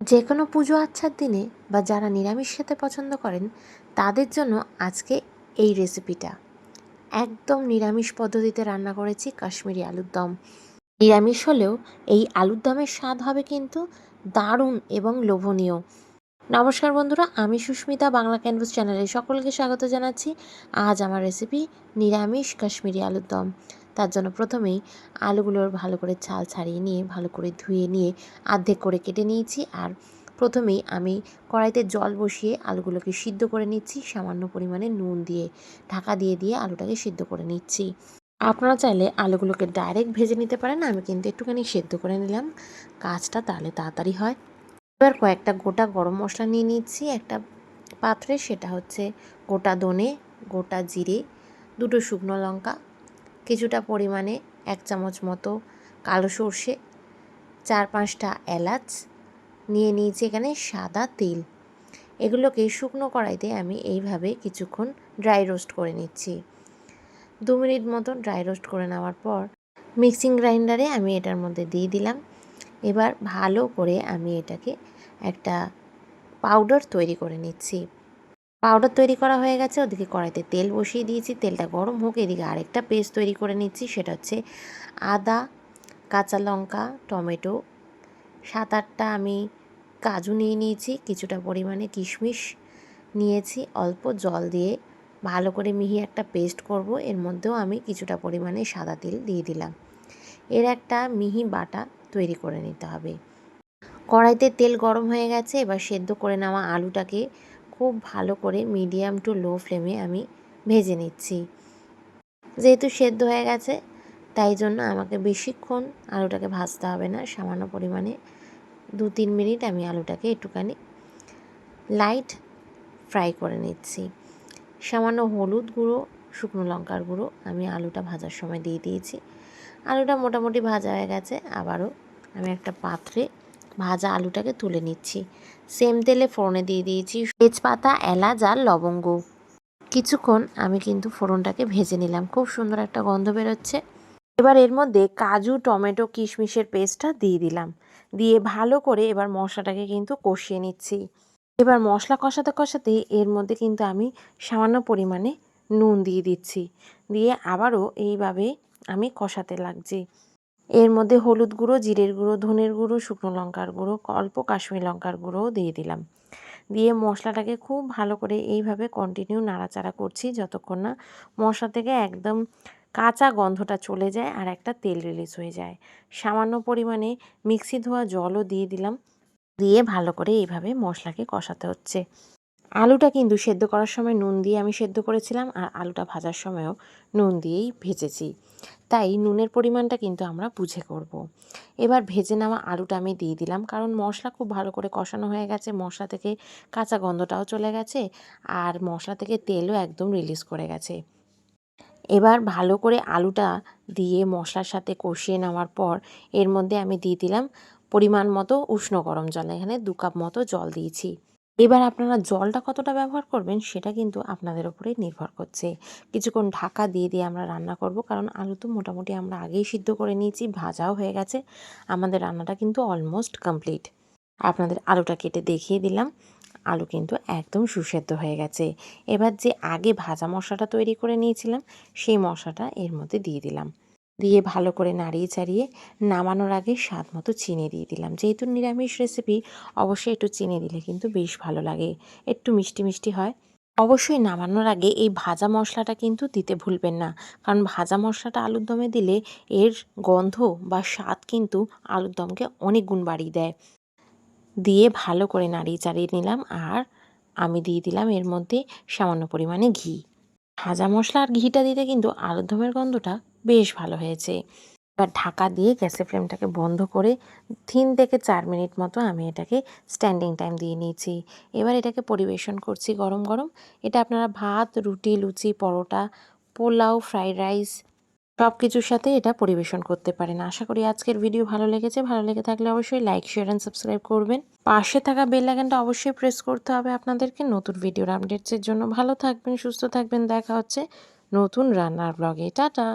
যে কোনো পুজো আচ্ছার দিনে বা যারা নিরামিষ খেতে পছন্দ করেন, তাদের জন্য আজকে এই রেসিপিটা একদম নিরামিষ পদ্ধতিতে রান্না করেছি কাশ্মীরি আলুর দম। নিরামিষ হলেও এই আলুর দমের স্বাদ হবে কিন্তু দারুণ এবং লোভনীয়। নমস্কার বন্ধুরা, আমি সুস্মিতা, বাংলা ক্যানভাস চ্যানেলে সকলকে স্বাগত জানাচ্ছি। আজ আমার রেসিপি নিরামিষ কাশ্মীরি আলুর দম। তার জন্য প্রথমেই আলুগুলোর ভালো করে ছাল ছাড়িয়ে নিয়ে, ভালো করে ধুয়ে নিয়ে আর্ধেক করে কেটে নিয়েছি। আর প্রথমেই আমি কড়াইতে জল বসিয়ে আলুগুলোকে সিদ্ধ করে নিচ্ছি। সামান্য পরিমাণে নুন দিয়ে, ঢাকা দিয়ে দিয়ে আলুটাকে সিদ্ধ করে নিচ্ছি। আপনারা চাইলে আলুগুলোকে ডাইরেক্ট ভেজে নিতে পারেন। আমি কিন্তু একটুখানি সেদ্ধ করে নিলাম। কাজটা তাহলে তাড়াতাড়ি হয়। এবার কয়েকটা গোটা গরম মশলা নিয়ে নিচ্ছি। একটা পাত্রে সেটা হচ্ছে গোটা দনে গোটা জিরে, দুটো শুকনো লঙ্কা, কিছুটা পরিমাণে এক চামচ মতো কালো সর্ষে, চার পাঁচটা এলাচ, নিয়ে নিয়েছি এখানে সাদা তেল। এগুলোকে শুকনো কড়াইতে আমি এইভাবে কিছুক্ষণ ড্রাই রোস্ট করে নিচ্ছি। দু মিনিট মতো ড্রাই রোস্ট করে নেওয়ার পর মিক্সিং গ্রাইন্ডারে আমি এটার মধ্যে দিয়ে দিলাম এবার ভালো করে আমি এটাকে একটা পাউডার তৈরি করে নিচ্ছি। পাউডার তৈরি করা হয়ে গেছে, ওদিকে কড়াইতে তেল বসিয়ে দিয়েছি, তেলটা গরম হোক, এদিকে আরেকটা পেস্ট তৈরি করে নিচ্ছি, সেটা হচ্ছে আদা, কাঁচা লঙ্কা, টমেটো, সাত আটটা আমি কাজু নিয়ে নিয়েছি, কিছুটা পরিমাণে কিশমিশ নিয়েছি, অল্প জল দিয়ে ভালো করে মিহি একটা পেস্ট করব, এর মধ্যেও আমি কিছুটা পরিমাণে সাদা তেল দিয়ে দিলাম। এর একটা মিহি বাটা তৈরি করে নিতে হবে। কড়াইতে তেল গরম হয়ে গেছে, এবার সেদ্ধ করে নেওয়া আলুটাকে খুব ভালো করে মিডিয়াম টু লো ফ্লেমে আমি ভেজে নিচ্ছি। যেহেতু সেদ্ধ হয়ে গেছে, তাই জন্য আমাকে বেশিক্ষণ আলুটাকে ভাজতে হবে না। সামান্য পরিমাণে দু তিন মিনিট আমি আলুটাকে একটুখানি লাইট ফ্রাই করে নিচ্ছি। সামান্য হলুদ গুঁড়ো শুকনো লঙ্কার গুঁড়ো আমি আলুটা ভাজার সময় দিয়ে দিয়েছি। আলুটা মোটামুটি ভাজা হয়ে গেছে, আবারও আমি একটা পাত্রে ভাজা আলুটাকে তুলে নিচ্ছি। সেম তেলে ফোড়নে দিয়ে দিয়েছি তেজপাতা, এলাচ আর লবঙ্গ। কিছুক্ষণ আমি কিন্তু ফোড়নটাকে ভেজে নিলাম, খুব সুন্দর একটা গন্ধ বেরোচ্ছে। এবার এর মধ্যে কাজু, টমেটো, কিশমিশের পেস্টটা দিয়ে দিলাম। দিয়ে ভালো করে এবার মশলাটাকে কিন্তু কষিয়ে নিচ্ছি। এবার মশলা কষাতে কষাতে এর মধ্যে কিন্তু আমি সামান্য পরিমাণে নুন দিয়ে দিচ্ছি। দিয়ে আবারও এইভাবে আমি কষাতে লাগছি। এর মধ্যে হলুদ গুঁড়ো, জিরের গুঁড়ো, ধনের গুঁড়ো, শুকনো লঙ্কার গুঁড়ো, অল্প কাশ্মীর লঙ্কার গুঁড়োও দিয়ে দিলাম। দিয়ে মশলাটাকে খুব ভালো করে এইভাবে কন্টিনিউ নাড়াচাড়া করছি যতক্ষণ না মশলা থেকে একদম কাঁচা গন্ধটা চলে যায় আর একটা তেল রিলিজ হয়ে যায়। সামান্য পরিমাণে মিক্সি ধোয়া জলও দিয়ে দিলাম। দিয়ে ভালো করে এইভাবে মশলাকে কষাতে হচ্ছে। আলুটা কিন্তু সেদ্ধ করার সময় নুন দিয়ে আমি সেদ্ধ করেছিলাম আর আলুটা ভাজার সময়ও নুন দিয়েই ভেজেছি। তাই নুনের পরিমাণটা কিন্তু আমরা বুঝে করব। এবার ভেজে নেওয়া আলুটা আমি দিয়ে দিলাম কারণ মশলা খুব ভালো করে কষানো হয়ে গেছে, মশলা থেকে কাঁচা গন্ধটাও চলে গেছে আর মশলা থেকে তেলও একদম রিলিজ করে গেছে। এবার ভালো করে আলুটা দিয়ে মশলার সাথে কষিয়ে নেওয়ার পর এর মধ্যে আমি দিয়ে দিলাম পরিমাণ মতো উষ্ণ গরম জল, এখানে দু কাপ মতো জল দিয়েছি। এবার আপনারা জলটা কতটা ব্যবহার করবেন সেটা কিন্তু আপনাদের ওপরে নির্ভর করছে। কিছুক্ষণ ঢাকা দিয়ে দিয়ে আমরা রান্না করব, কারণ আলু তো মোটামুটি আমরা আগেই সিদ্ধ করে নিয়েছি, ভাজাও হয়ে গেছে। আমাদের রান্নাটা কিন্তু অলমোস্ট কমপ্লিট আপনাদের আলুটা কেটে দেখিয়ে দিলাম। আলু কিন্তু একদম সুসেদ্ধ হয়ে গেছে। এবার যে আগে ভাজা মশলাটা তৈরি করে নিয়েছিলাম, সেই মশলাটা এর মধ্যে দিয়ে দিলাম। দিয়ে ভালো করে নাড়িয়ে চাড়িয়ে নামানোর আগে স্বাদ মতো চিনি দিয়ে দিলাম। যেহেতু নিরামিষ রেসিপি অবশ্যই একটু চিনি দিলে কিন্তু বেশ ভালো লাগে। একটু মিষ্টি মিষ্টি হয়। অবশ্যই নামানোর আগে এই ভাজা মশলাটা কিন্তু দিতে ভুলবেন না। কারণ ভাজা মশলাটা আলুর দমে দিলে এর গন্ধ বা স্বাদ কিন্তু আলুর দমকে অনেক গুণ বাড়িয়ে দেয়। দিয়ে ভালো করে নাড়িয়ে চাড়িয়ে নিলাম আর আমি দিয়ে দিলাম এর মধ্যে সামান্য পরিমাণে ঘি। ভাজা মশলা আর ঘিটা দিতে কিন্তু আলুরদমের গন্ধটা বেশ ভালো হয়েছে। এবার ঢাকা দিয়ে গ্যাসের ফ্লেমটাকে বন্ধ করে তিন থেকে চার মিনিট মতো আমি এটাকে স্ট্যান্ডিং টাইম দিয়ে নিয়েছি। এবার এটাকে পরিবেশন করছি গরম গরম। এটা আপনারা ভাত, রুটি, লুচি, পরোটা, পোলাও, ফ্রাইড রাইস সব কিছুর সাথে এটা পরিবেশন করতে পারেন। আশা করি আজকের ভিডিও ভালো লেগেছে। ভালো লেগে থাকলে অবশ্যই লাইক শেয়ার অ্যান্ড সাবস্ক্রাইব করবেন। পাশে থাকা বেল আইকনটা অবশ্যই প্রেস করতে হবে আপনাদেরকে নতুন ভিডিওর আপডেটসের জন্য। ভালো থাকবেন, সুস্থ থাকবেন। দেখা হচ্ছে নতুন রান্নার ব্লগে টাটা!